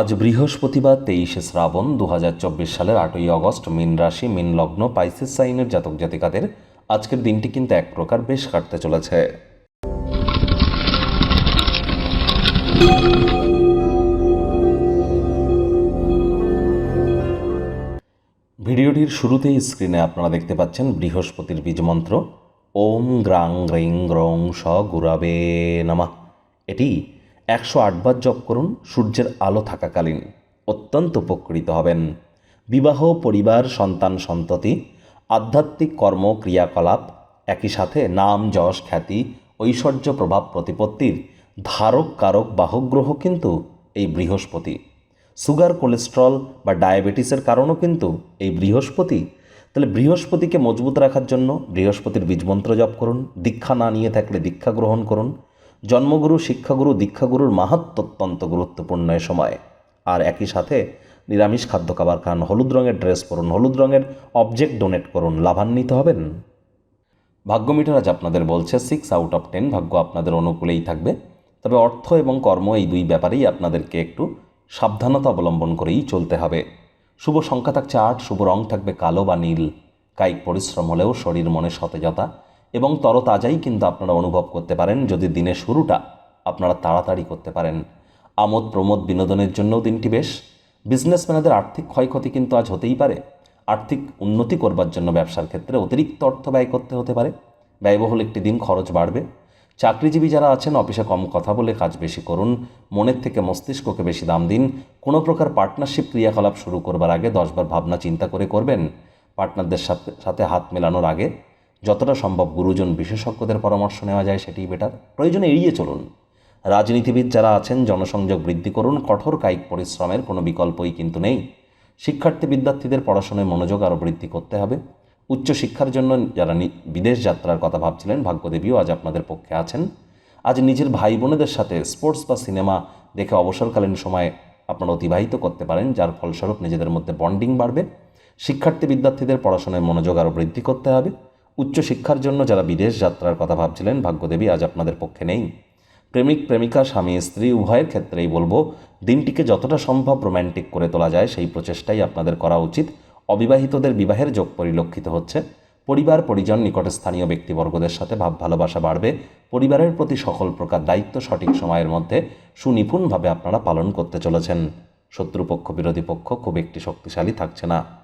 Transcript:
আজ বৃহস্পতিবার তেইশে শ্রাবণ দু হাজার চব্বিশ সালের আটই অগস্ট মিন রাশি, মিন লগ্ন, পাইসেস সাইনের জাতক জাতিকাদের আজকের দিনটি কিন্তু এক প্রকার বেশ কাটতে চলেছে। ভিডিওটির শুরুতেই স্ক্রিনে আপনারা দেখতে পাচ্ছেন বৃহস্পতির বীজমন্ত্র ওম গ্রাং গ্রিং গ্রং স গুরাবে নামা। এটি একশো আটবার জপ করুন, সূর্যের আলো থাকাকালীন। অত্যন্ত উপকৃত হবেন। বিবাহ, পরিবার, সন্তান, সন্ততি, আধ্যাত্মিক কর্ম, ক্রিয়াকলাপ, একই সাথে নাম, যশ, খ্যাতি, ঐশ্বর্য, প্রভাব, প্রতিপত্তির ধারক, কারক, বাহক গ্রহ কিন্তু এই বৃহস্পতি। সুগার, কোলেস্ট্রল বা ডায়াবেটিসের কারণও কিন্তু এই বৃহস্পতি। তাহলে বৃহস্পতিকে মজবুত রাখার জন্য বৃহস্পতির বীজমন্ত্র জপ করুন, দীক্ষা না নিয়ে থাকলে দীক্ষা গ্রহণ করুন জন্মগুরু, শিক্ষাগুরু, দীক্ষাগুরুর মাহাত্ম অত্যন্ত গুরুত্বপূর্ণ এ সময়। আর একই সাথে নিরামিষ খাদ্য খাবার খান, হলুদ রঙের ড্রেস পরুন, হলুদ রঙের অবজেক্ট ডোনেট করুন, লাভান্বিত হবেন। ভাগ্য মিটার আজ আপনাদের বলছে সিক্স আউট অফ টেন ভাগ্য আপনাদের অনুকূলেই থাকবে। তবে অর্থ এবং কর্ম এই দুই ব্যাপারেই আপনাদেরকে একটু সাবধানতা অবলম্বন করেই চলতে হবে। শুভ সংখ্যা থাকছে আট, শুভ রং থাকবে কালো বা নীল। কায়িক পরিশ্রম হলেও শরীর মনে সতেজতা এবং তরতাজাই কিন্তু আপনারা অনুভব করতে পারেন যদি দিনের শুরুটা আপনারা তাড়াতাড়ি করতে পারেন। আমোদ প্রমোদ বিনোদনের জন্যও দিনটি বেশ। বিজনেসম্যানদের আর্থিক ক্ষয়ক্ষতি কিন্তু আজ হতেই পারে। আর্থিক উন্নতি করবার জন্য ব্যবসার ক্ষেত্রে অতিরিক্ত অর্থ ব্যয় করতে হতে পারে। ব্যয়বহুল একটি দিন খরচ বাড়বে। চাকরিজীবী যারা আছেন, অফিসে কম কথা বলে কাজ বেশি করুন। মনের থেকে মস্তিষ্ককে বেশি দাম দিন। কোনো প্রকার পার্টনারশিপ ক্রিয়াকলাপ শুরু করবার আগে দশবার ভাবনা চিন্তা করে করবেন। পার্টনারদের সাথে সাথে হাত মেলানোর আগে যতটা সম্ভব গুরুজন বিশেষজ্ঞদের পরামর্শ নেওয়া যায় সেটিই বেটার প্রয়োজনে এড়িয়ে চলুন। রাজনীতিবিদ যারা আছেন, জনসংযোগ বৃদ্ধি করুন, কঠোর কায়িক পরিশ্রমের কোনো বিকল্পই কিন্তু নেই। শিক্ষার্থী বিদ্যার্থীদের পড়াশোনায় মনোযোগ আরও বৃদ্ধি করতে হবে। উচ্চশিক্ষার জন্য যারা বিদেশ যাত্রার কথা ভাবছিলেন, ভাগ্যদেবীও আজ আপনাদের পক্ষে আছেন। আজ নিজের ভাই বোনেদের সাথে স্পোর্টস বা সিনেমা দেখে অবসরকালীন সময় আপনারা অতিবাহিত করতে পারেন, যার ফলস্বরূপ নিজেদের মধ্যে বন্ডিং বাড়বে। শিক্ষার্থী বিদ্যার্থীদের পড়াশোনায় মনোযোগ আরও বৃদ্ধি করতে হবে। উচ্চশিক্ষার জন্য যারা বিদেশ যাত্রার কথা ভাবছিলেন, ভাগ্যদেবী আজ আপনাদের পক্ষে নেই। প্রেমিক, প্রেমিকা, স্বামী, স্ত্রী, উভয়ের ক্ষেত্রেই বলব, দিনটিকে যতটা সম্ভব রোম্যান্টিক করে তোলা যায়, সেই প্রচেষ্টাই আপনাদের করা উচিত। অবিবাহিতদের বিবাহের যোগ পরিলক্ষিত হচ্ছে। পরিবার, পরিজন, নিকটে স্থানীয় ব্যক্তিবর্গদের সাথে ভাব, ভালোবাসা বাড়বে। পরিবারের প্রতি সকল প্রকার দায়িত্ব সঠিক সময়ের মধ্যে সুনিপুণভাবে আপনারা পালন করতে চলেছেন। শত্রুপক্ষ, বিরোধী পক্ষ খুব একটি শক্তিশালী থাকছে না।